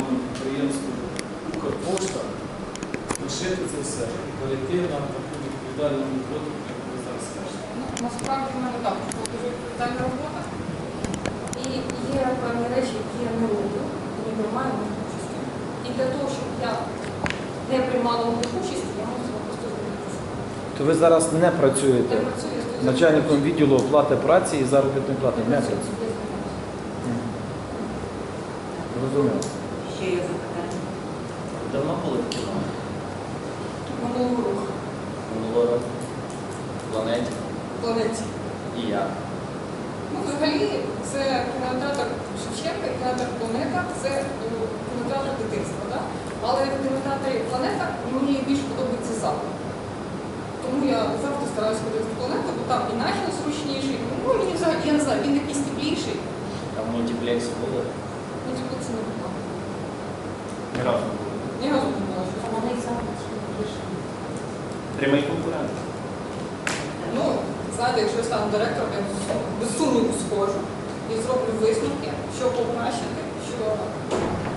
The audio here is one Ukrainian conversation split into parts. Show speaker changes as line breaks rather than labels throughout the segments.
державному підприємству Укрпошта лишити це все і перейти на таку відповідальну роботу, як ви зараз скажете.
Ну, насправді в мене була дуже відповідальна робота. І є певні речі, які я не роблю, не приймаю них. І для того, щоб я не приймала участь, я мусила просто зробити.
То ви зараз не
Я
працюєте
працюю з
начальником відділу оплати праці і заробітної плати. Не працюєте. Розуміло.
Ще є запитання.
Давно були такі номери?
Минулого року.
Минулого року? Планеті?
Планеті.
І я.
Ну, взагалі, це кінотеатр Шевченка, кінотеатр Планета, це е, кінотеатр дитинства. Да? Але в кінотеатрі Планета мені більш подобається зал. Тому я завжди стараюся ходити в планету, бо там і нахил зручніший. Ну, мені взагалі, я не знаю, він якийсь тепліший.
А в мультиплексі були?
Ну, типу, не було.
Ні разу не були.
Ні разу не було.
Вони зараз більше.
Прямий конкурент.
Ну, знаєте, якщо я стану директором, я без сумніву схожу і зроблю висновки, що покращити, що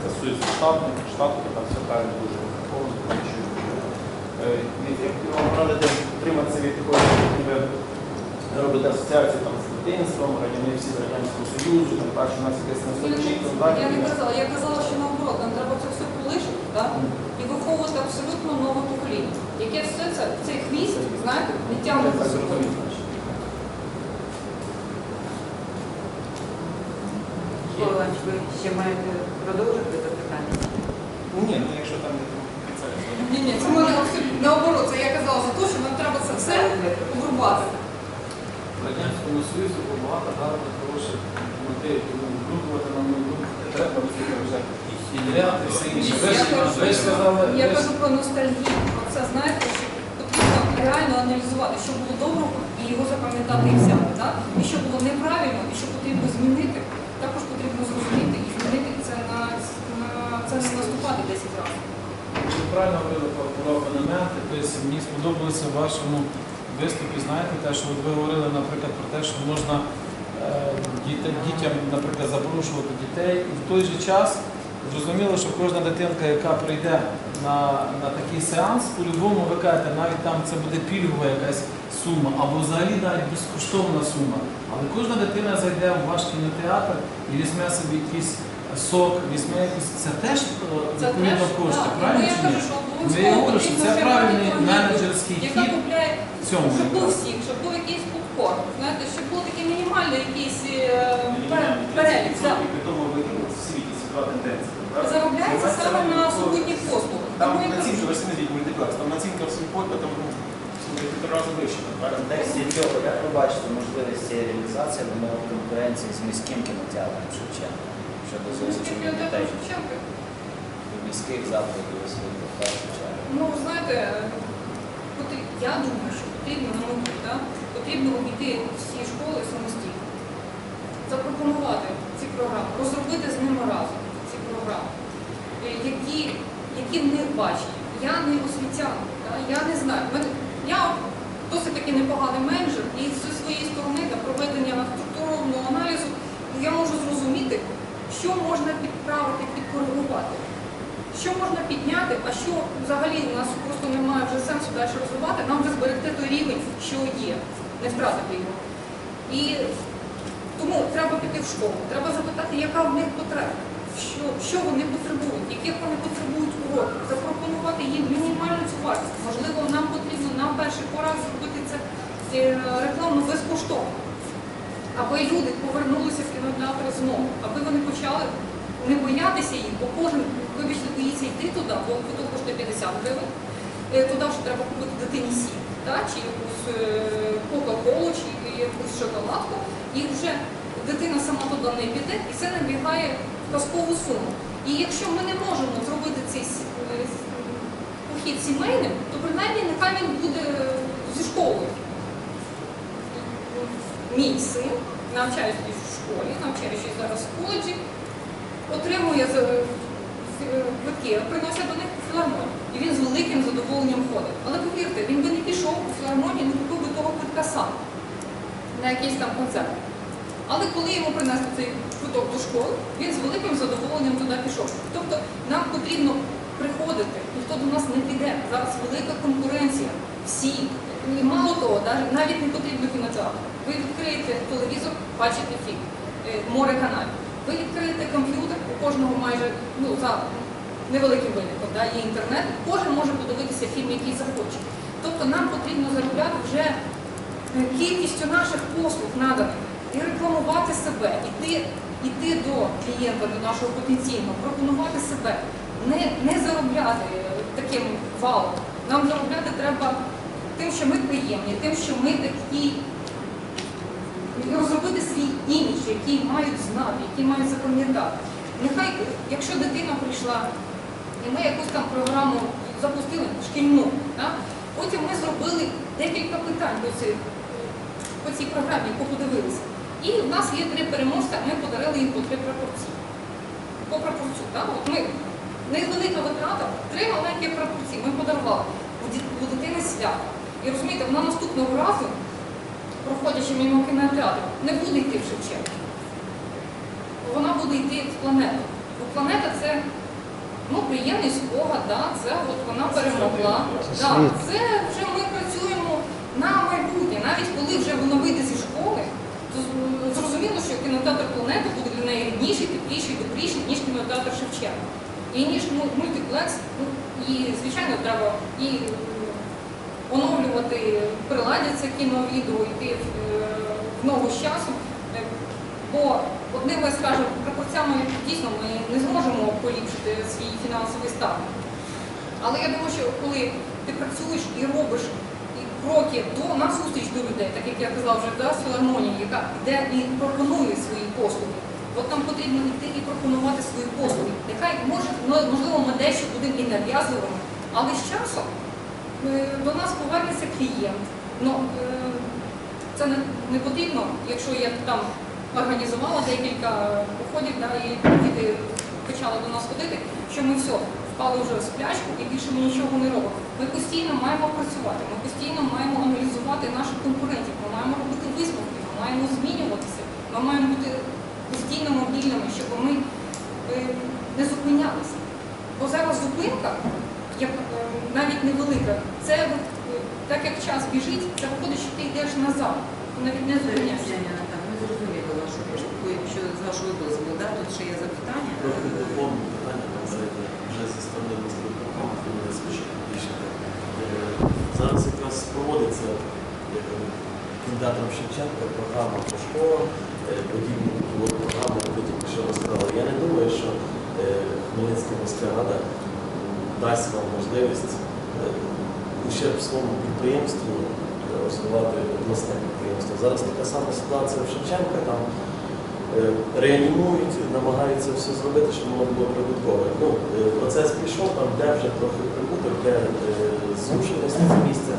стосується штатних, штатних, там все правильно дуже враховано, тому що е, я вам порадити утриматися від такої, робити асоціацію там з дитинством, раніше всі з Радянського Союзу, там перше у нас якесь ностальгічне, так?
Я не казала, я казала, що наоборот, нам треба це все полишити, так? І виховувати абсолютно нове покоління, яке все це, в цей хвіст, знаєте, не тягне
Іванович, ви ще маєте продовжити запитання?
Ні, ну якщо там не.
Ні, ні, це мене наоборот, це я казала за те, що нам треба це все обрубати.
В було багато гарних, хороших мотивів, тому вибрувати на мою думку треба вже і дряти, все інше. Ви ж
Я кажу,
сказали,
Я кажу про ностальгію, про це, знаєте, що потрібно реально аналізувати, що було доброго, і його запам'ятати і взяти. Так? І що було неправильно, і що потрібно змінити, також потрібно зрозуміти і змінити це на, на це наступати 10 разів.
Ви правильно говорили про, про абонементи. Тобто мені сподобалося в вашому виступі, знаєте, те, що ви говорили, наприклад, про те, що можна е, дітям, наприклад, запрошувати дітей. І в той же час зрозуміло, що кожна дитинка, яка прийде на, на такий сеанс, по-любому ви кажете, навіть там це буде пільгова якась сума, або взагалі навіть безкоштовна сума. Але кожна дитина зайде в ваш кінотеатр і візьме собі якийсь сок, візьме якийсь. Це теж е, відповідно кошти, правильно
Ну,
чи ні? я говорю, що це правильний менеджерський хід цьому.
щоб був всіх, щоб був якийсь попкорн. Знаєте, щоб був такий мінімальний якийсь перелік.
При тому ви в світі світова тенденція.
Заробляється саме на супутніх послугах.
Там
Тому
націнка, ви ж мультиплекс, там націнка в свій там ну, слухайте, три рази вище.
В контексті цього, як ви бачите можливість цієї реалізації в умовах конкуренції з міським кінотеатром Шевченка щодо залучення дітей міських закладів освіти в?
Ну, знаєте, я думаю, що потрібно на мету, да? потрібно обійти всі школи самостійно, запропонувати ці програми, розробити з ними разом ці програми, е, які, які в них бачать. Я не освітянка, да? я не знаю. Я досить таки непоганий менеджер, і зі своєї сторони для проведення структурованого аналізу я можу зрозуміти, що можна підправити, підкоригувати. Що можна підняти, а що взагалі у нас просто немає вже сенсу далі розвивати, нам вже зберегти той рівень, що є, не втратити його. І тому треба піти в школу, треба запитати, яка в них потреба, що, що вони потребують, яких вони потребують уроків, запропонувати їм мінімальну цю вартість. Можливо, нам потрібно на перший пораз зробити це е, рекламу безкоштовно. Аби люди повернулися в кінотеатр знову, аби вони почали не боятися їх, бо кожен, вибачте, боїться йти туди, бо квиток коштує 50 гривень. Е, Туди вже треба купити дитині сіль, чи якусь е, кока-колу, чи якусь шоколадку. І вже дитина сама туди не піде, і це набігає в казкову суму. І якщо ми не можемо зробити цей е, похід сімейним, то принаймні нехай він буде зі школою. Мій син, навчаючись в школі, навчаючись зараз в коледжі, отримує за- е, квитки, приносять до них філармонію. І він з великим задоволенням ходить. Але повірте, він би не пішов у філармонію, не купив би того квитка сам на якийсь там концерт. Але коли йому принесли цей квиток до школи, він з великим задоволенням туди пішов. Тобто нам потрібно приходити, ніхто до нас не піде. Зараз велика конкуренція. Всі. Мало того, навіть, навіть не потрібно кінотеатр. Ви відкриєте телевізор, бачите фільм, е, море каналів. Ви відкриєте комп'ютер, у кожного майже ну, за невеликим виником, да, є інтернет, кожен може подивитися фільм, який захоче. Тобто нам потрібно заробляти вже е, кількістю наших послуг наданих і рекламувати себе, іти, іти до клієнта, до нашого потенційного, пропонувати себе, не, не заробляти е, таким валом. Нам заробляти треба тим, що ми приємні, тим, що ми такі розробити свій імідж, який мають знати, який мають запам'ятати. Нехай, якщо дитина прийшла, і ми якусь там програму запустили шкільну, да? потім ми зробили декілька питань по цій, по цій програмі, яку подивилися. І в нас є три переможця, ми подарили їм по три прапорці. По прапорцю. Да? От ми, невелика витрата, три маленькі прапорці ми подарували. У дитини свято. І розумієте, вона наступного разу проходячи мимо кінотеатру, не буде йти в Шевченка. Вона буде йти в планету. Бо планета це ну, приємний спогад, да, це от вона перемогла. Да, це вже ми працюємо на майбутнє. Навіть коли вже вона вийде зі школи, то зрозуміло, що кінотеатр планета буде для неї рідніший, тепліший, добріший, ніж кінотеатр Шевченка. І ніж мультиплекс, ну, і, звичайно, треба і оновлювати, приладяться кіновідео, йти в, ногу з часом. Е, Бо одними, скажімо, пропорцями дійсно ми не зможемо поліпшити свій фінансовий стан. Але я думаю, що коли ти працюєш і робиш кроки до назустріч до людей, так як я казала вже да, з філармонії, яка йде і пропонує свої послуги. От нам потрібно йти і пропонувати свої послуги. Нехай може, можливо, ми дещо будемо і нав'язливими, але з часом до нас повернеться клієнт. Ну, е, це не, не потрібно, якщо я там організувала декілька походів, да, і діти почали до нас ходити, що ми все, впали вже в сплячку і більше ми нічого не робимо. Ми постійно маємо працювати, ми постійно маємо аналізувати наших конкурентів, ми маємо робити висновки, ми маємо змінюватися, ми маємо бути постійно мобільними, щоб ми е, не зупинялися. Бо зараз зупинка, як е, навіть невелика, це е, так як час біжить, це виходить, що ти йдеш назад, навіть не зупиняєшся.
Ми зрозуміли вашу точку, якщо з вашого дозволу, да, тут ще є запитання.
Вже зі сторони. Е, Зараз якраз проводиться кінотеатром Шевченка програма по школам, е, подібні було програми, ви тільки що розказали. Я не думаю, що Хмельницька міська рада дасть вам можливість е, ущерб своєму підприємству е, розвивати власне підприємство. Зараз така сама ситуація в Шевченка. Там е, реанімують, намагаються все зробити, щоб воно було прибуткове. Ну, е, процес пішов, там де вже трохи прибуток, де зрушеність з місця.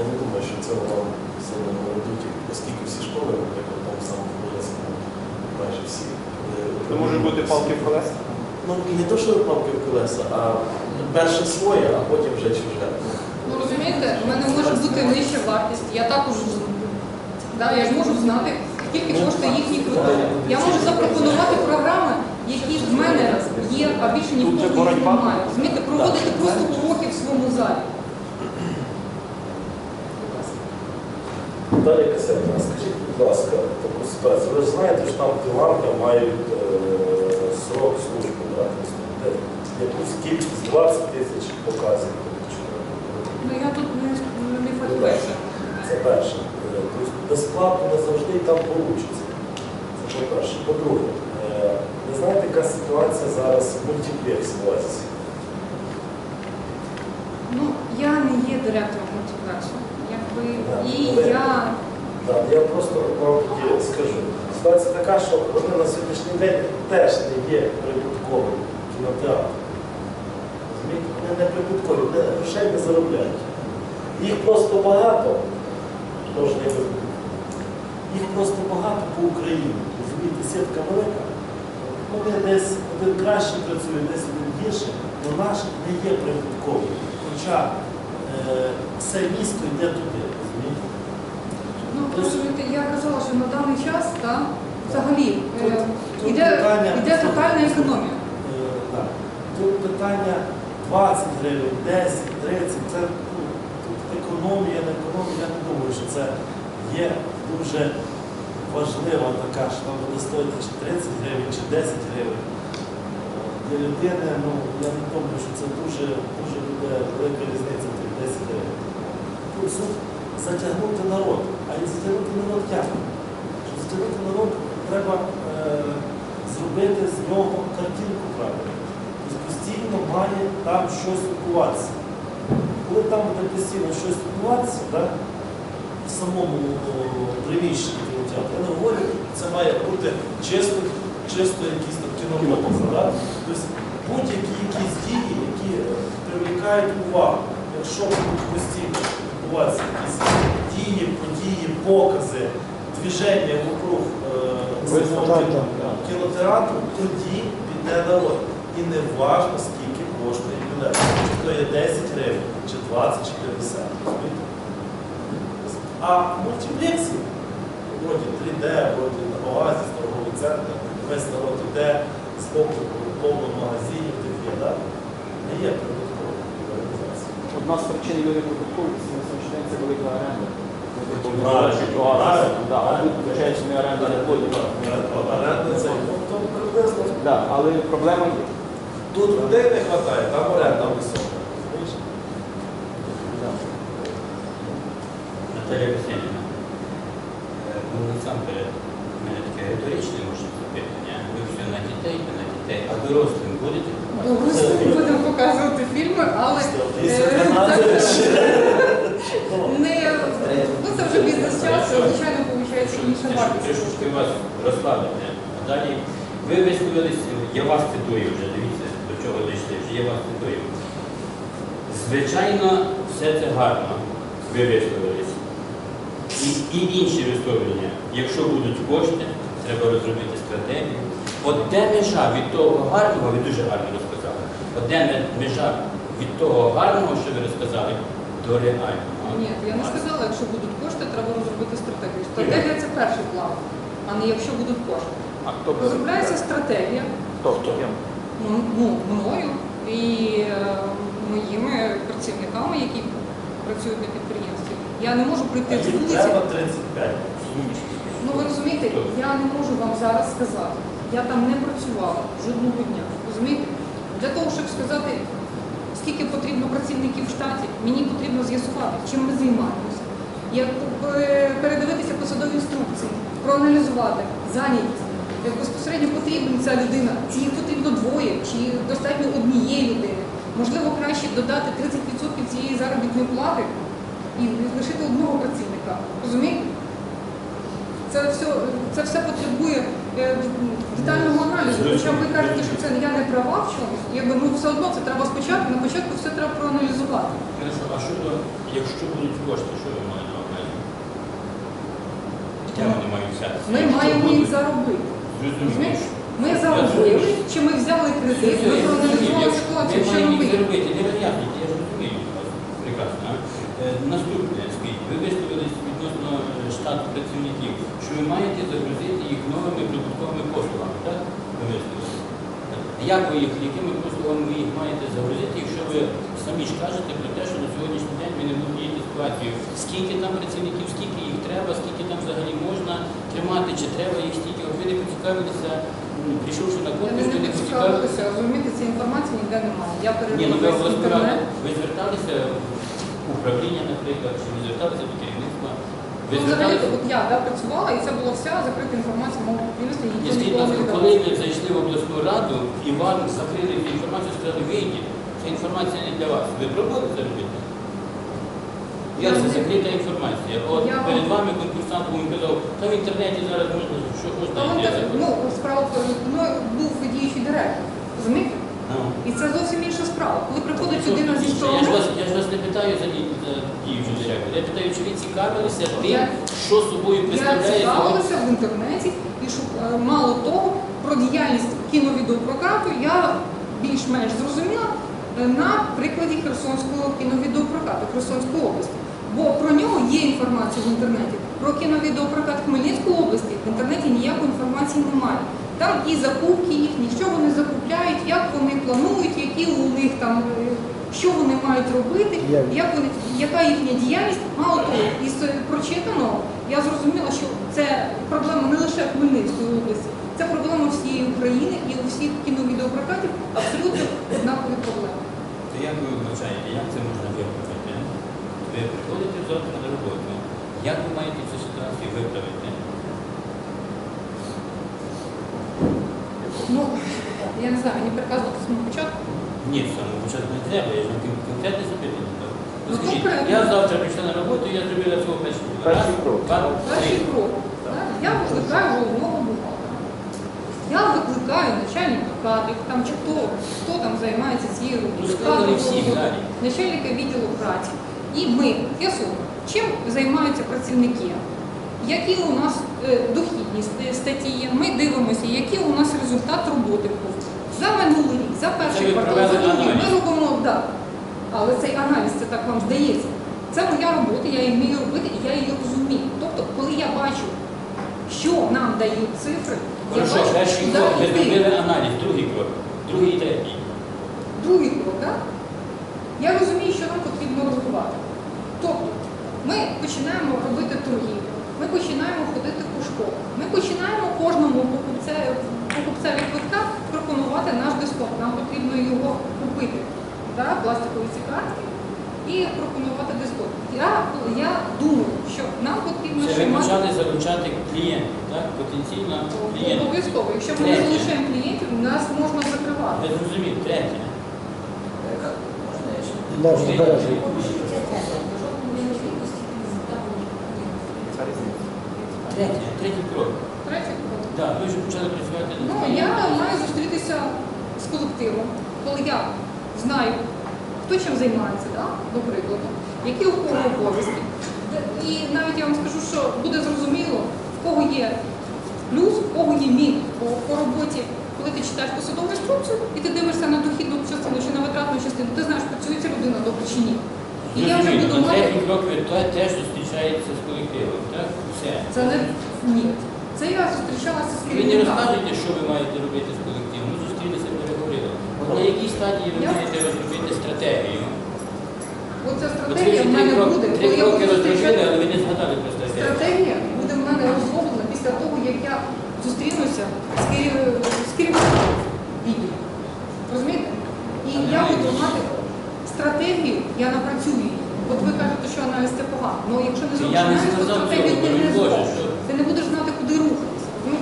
Я не думаю, що цього вам сильно наведуть, оскільки всі школи, наприклад, там саме майже всі.
Це можуть бути палки в колеса.
Ну, і не то, що палки в колеса, а перше своє, а потім вже чуже.
Ну розумієте, в мене може бути нижча вартість. Я також да, я ж можу знати, скільки коштує їхній продукт. Я можу запропонувати програми, які в мене є, а більше ні в
Тут же
їх немає. Розумієте, проводити просто уроки в своєму залі.
Далі Касятина, скажіть, будь ласка, таку ситуацію. Ви ж знаєте, що там Іванка мають е, срок служби, де якусь кількість 20 тисяч показів.
Ну я тут не, не фахівець.
Це перше. Е, Тобто безплатно не завжди і там вийде. Це по-перше. По-друге, е, ви знаєте, яка ситуація зараз в мультиплексі?
Ну, я не є директором мультиплексу. Якби, і
Але-
я
Так, я просто вам скажу. Ситуація така, що вони на сьогоднішній день теж не є прибутковим кінотеатром. Розумієте? Вони не прибуткові, вони грошей не заробляють. Їх просто багато, тож не. Їх просто багато по Україні. Розумієте, сітка велика. Вони десь один краще працює, десь один гірше, але наш не є прибутковим. Хоча е, все місто йде туди. Розумієте?
ну розумієте, я казала, що на даний час та, взагалі
Тут-
е,
тут
іде,
питання-
іде тотальна економія.
Е, Так. Тут питання 20 гривень, 10, 30, це ну, тут економія, не економія, я не думаю, що це є дуже важлива така, що там буде стоїти чи 30 гривень, чи 10 гривень. Е, Для людини, ну, я не думаю, що це дуже, дуже буде велика різниця тих 10 гривень. Тут затягнути народ. А і затягнути народ як? Щоб затягнути народ, треба е, зробити з нього картинку правильно. Тобто постійно має там щось відбуватися. Коли там буде постійно щось відбуватися, да, в самому приміщенні кінотеатру, я не говорю, це має бути чисто, чисто якийсь там кінопоказ. Да? Тобто будь-які якісь дії, які е, привлекають увагу. Якщо будуть постійно відбуватися якісь дії, події, покази, движення вокруг кінотеатру, тоді піде народ. І не важно, скільки коштує білет. Чи то є 10 гривень, чи 20, чи 50. А мультиплексі, вроді 3D, вроді на Оазіс, торговий центр, весь народ іде з боку повно магазинів, тих є, да? не є прибутковою організацією.
Одна з причин неприбутковості на це велика оренда. Да, виходить, не оренда не
ну,
але проблема є.
Тут людей не вистачає, там оренда висока.
Наталя Костянтівна, е, ну насамперед, в мене таке риторичне може запитання. Ви все на дітей, ви на дітей, а дорослим будете?
Добре, що будемо показувати фільми, але е,
12 ще.
не ну це вже бізнес-час, звичайно, виходить інша
Щоб
вартість.
Трошки вас розслабити. А далі ви висловились, я вас цитую вже, дивіться, до чого дійшли, вже я вас цитую. Звичайно, все це гарно, ви висловились. І, і інші висловлення, якщо будуть кошти, треба розробити стратегію. От де межа від того гарного, ви дуже гарно розказали, от де межа від того гарного, що ви розказали, до реального.
Ні, я не сказала, якщо будуть кошти, треба розробити стратегію. Стратегія це перший план, а не якщо будуть кошти.
А хто б
Розробляється стратегія
Хто хто?
ну, ну, мною і е, моїми працівниками, які працюють на підприємстві. Я не можу прийти з вулиці.
треба 35.
Ну ви розумієте, я не можу вам зараз сказати. Я там не працювала жодного дня. Розумієте? Для того, щоб сказати, скільки потрібно працівників в штаті, мені потрібно з'ясувати, чим ми займаємося. Як е, передивитися посадові інструкції, проаналізувати зайнятість. Безпосередньо потрібна ця людина, чи їх потрібно двоє, чи достатньо однієї людини. Можливо, краще додати 30% цієї заробітної плати і лишити одного працівника. Розумієте? Це все, це все потребує детального аналізу. Хоча ви кажете, що це я не права в чомусь, якби ну все одно це треба спочатку, на початку все треба проаналізувати.
А що якщо будуть кошти, що ви маєте на увазі? Де вони мають взятися?
Ми маємо їх заробити. Розумієш? Ми заробили, чи ми взяли кредит, ми проаналізували що
Ми маємо їх
робити.
я ж розумію прекрасно. Е, Наступне, скажіть, ви висловились відносно е, штату працівників, що ви маєте загрузити їх новими прибутковими послугами, так? Ви висловились. Так. Як ви їх, якими послугами ви їх маєте загрузити, якщо ви самі ж кажете про те, що на сьогоднішній день ви не володієте ситуацію, скільки там працівників, скільки їх треба, скільки там взагалі можна тримати, чи треба їх стільки, ви не поцікавилися, прийшовши на конкурс, ви
не
не поцікавилися.
розумієте, цієї інформації ніде немає. Я
Ні, ну ви
інтернет.
ви зверталися управління, наприклад, чи ви зверталися до керівництва? Ви
Ну, взагалі,
зверталися?
я да, працювала, і це була вся закрита інформація мого підприємства,
І
ніхто
скажіть,
не
будь ласка, коли
віддавав.
ви зайшли в обласну раду і вам закрили цю інформацію, сказали, вийдіть, ця інформація не для вас. Ви пробували це робити? Як це закрита інформація? От
Я вам-
перед вами конкурсант він казав, та в інтернеті зараз можна, що
Та
йде
так. Ну, справа в тому, ну, був діючий директор, розумієте? І це зовсім інша справа. Коли приходить людина зі
я, ж
сторони,
вас, я ж вас не питаю за, діючу директора. Я питаю, чи ви цікавилися тим,
Я-
що собою
я
представляє
цікавилася в інтернеті, і шук- е, мало того, про діяльність кіновідеопрокату я більш-менш зрозуміла е, на прикладі Херсонського кіновідеопрокату Херсонської області. Бо про нього є інформація в інтернеті. Про кіновідеопрокат Хмельницької області в інтернеті ніякої інформації немає. Там і закупки їхні, що вони закупляють, як вони планують, які у них там, е, що вони мають робити,
Як?
як вони, яка їхня діяльність. Мало того, із прочитаного я зрозуміла, що це проблема не лише Хмельницької області, це проблема всієї України і у всіх кіновідеопрокатів абсолютно однакові проблеми.
То як ви вбачаєте, як це можна виправити? Ви приходите завтра на роботу. Як ви маєте цю ситуацію виправити?
Ну, я не знаю, мені приказувати з самого початку.
Ні, самого початку не треба, я ж вам кон- конкретне запитання.
Ну,
Скажіть,
конкретно.
я завтра прийшла на роботу, я зробила цього першого.
Перший крок.
Два,
Перший
три.
крок. так, Я викликаю головного бухгалтера. Я викликаю начальника кадрів, там чи хто, хто там займається цією
Ну,
роботою,
сказали
кадровою
всі,
роботою,
далі.
начальника відділу праці. І ми з'ясуємо, чим займаються працівники, які у нас е, дохідні статті є. Ми дивимося, який у нас результат роботи був. За минулий рік, за перший квартал, за другий. Ми робимо да. Але цей аналіз, це так вам здається. Це моя робота, я її вмію робити і я її розумію. Тобто, коли я бачу, що нам дають цифри, я бачу,
перший крок, ви зробили аналіз, другий крок, другий і третій.
Другий крок, так? Я розумію, що нам потрібно розвивати. Тобто, ми починаємо робити торгівлю, ми починаємо ходити по школах, ми починаємо кожному покупцеві, покупцеві квитка пропонувати наш дисконт. Нам потрібно його купити, да, пластикові ці картки, і пропонувати дисконт. Я, я думаю, що нам потрібно
Це
ще
ви почали залучати клієнтів, так? Потенційно клієнтів.
обов'язково. Якщо ми не
Третє.
залишаємо клієнтів, нас можна закривати.
Ви зрозуміли, третє.
Можна я ще?
Можна
Третє, третій крок.
Третє крок.
Так, ви вже почали працювати
Ну, я маю зустрітися з колективом, коли я знаю, хто чим займається, да? до прикладу, які у кого обов'язки. І навіть я вам скажу, що буде зрозуміло, в кого є плюс, в кого є мінус. Бо по роботі, коли ти читаєш посадову інструкцію і ти дивишся на дохідну частину чи на витратну частину, ти знаєш, працює ця людина добре чи ні. І я вже буду мати.
третій крок те- теж зустрічаєтеся з колективом, так?
Це не ні. Це я зустрічалася з
Ви не
керівниками.
розказуєте, що ви маєте робити з колективом. Ми зустрілися, переговорили. От на якій стадії ви
Я-
маєте розробити стратегію?
Оця
От ви
стратегія
вже
в
три
мене
кроки-
буде,
Три
я
кроки
буду
розробили,
зустрічати.
але ви не згадали про стратегію.
Стратегія буде в мене розроблена після того, як я зустрінуся з керів- з керівником відділу. Розумієте? І я буду мати стратегію, я напрацюю її. От ви кажете, що аналіз це погано. Ну якщо не зробиш аналіз, то
це
він не зробиш. Ти не будеш знати, куди рухатися. Ну,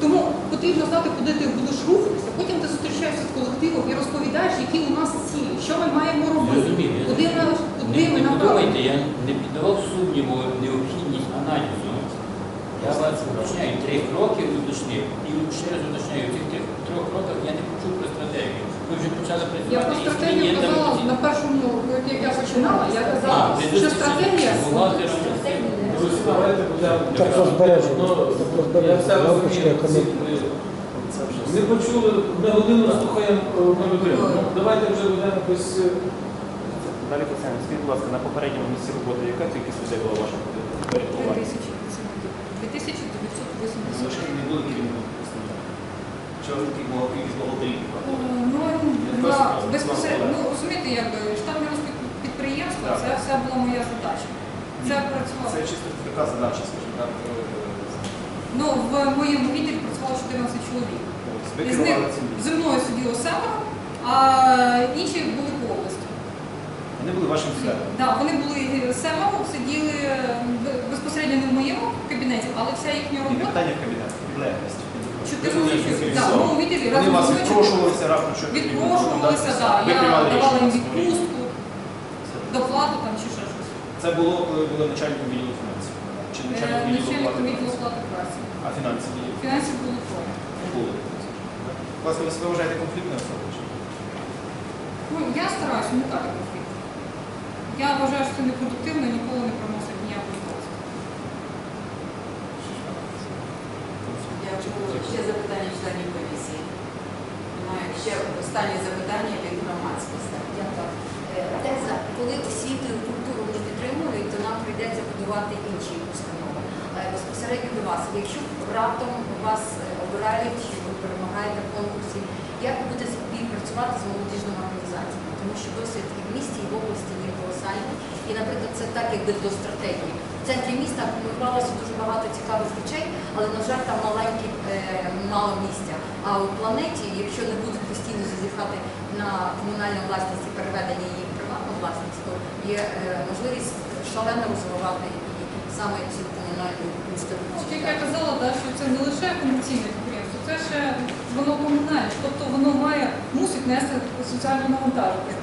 Тому потрібно знати, куди ти будеш рухатися. Потім ти зустрічаєшся з колективом і розповідаєш, які у нас цілі, що ми маємо робити, куди ми, направимо.
я не піддавав сумніву необхідність аналізу. Я вас уточняю, три кроки уточнив. І ще раз уточняю, в цих трьох, трьох кроках я не почув про стратегію. Ви вже почали
Я
працювати
про
із
стратегію казала на першому, як я починала, я казала, що стратегія.
Так розбережемо.
Ну, Я все розумію. Ми почули, ми годину слухаємо одну людину. Ну, Давайте вже будемо якось. е,
Далі Костян, скажіть, будь ласка, на попередньому місці роботи яка кількість людей була ваша порядкування?
2980.
Лише не були була кількість?
Ну, безпосередньо, ну розумієте, якби штабне підприємство, це все була моя задача. Це працювало.
Це чисто така задача, скажімо так.
Ну, в моєму відділі працювало 14 чоловік. Із них зі мною сиділо семеро, а інші були.
Вони були вашим святом.
Да, вони були семеро, сиділи безпосередньо не в моєму кабінеті, але вся їхня
І питання в кабінет, підлеглість.
Чотири
були
відділі
Вони вас відпрошувалися раптом, що
Відпрошувалися,
так.
так. Я давала їм відпустку, доплату там чи ще щось.
Це було, коли були начальником відділу фінансів. Чи
Е,
начальником відділу оплати праці? А фінансів відділу?
Фінансів було троє.
Були. Будь ласка, ви себе вважаєте конфліктною особою?
Ну, я стараюся уникати конфлікту. Я вважаю, що це непродуктивно, ніколи не приносить ніякої користі.
Дякую. Ще запитання членів комісії. Ще останнє запитання від громадськості.
Дякую. Е, Теза, коли освіту і культуру не підтримують, то нам прийдеться будувати інші установи. Е, Безпосередньо до вас. Якщо раптом вас е, обирають, щоб перемагаєте в конкурсі. Як ви будете співпрацювати з молодіжними організаціями? Тому що досвід і в місті, і в області є колосальний. І, наприклад, це так, якби до стратегії. В центрі міста акумулювалося дуже багато цікавих речей, але, на жаль, там маленькі е, мало місця. А у планеті, якщо не будуть постійно зазіхати на комунальну власність і переведення її в приватну власність, то є е, можливість шалено розвивати і саме цю комунальну інституцію.
Як я казала, що це не лише комерційне це ще воно комунальне, тобто воно має мусить нести соціальну навантаження.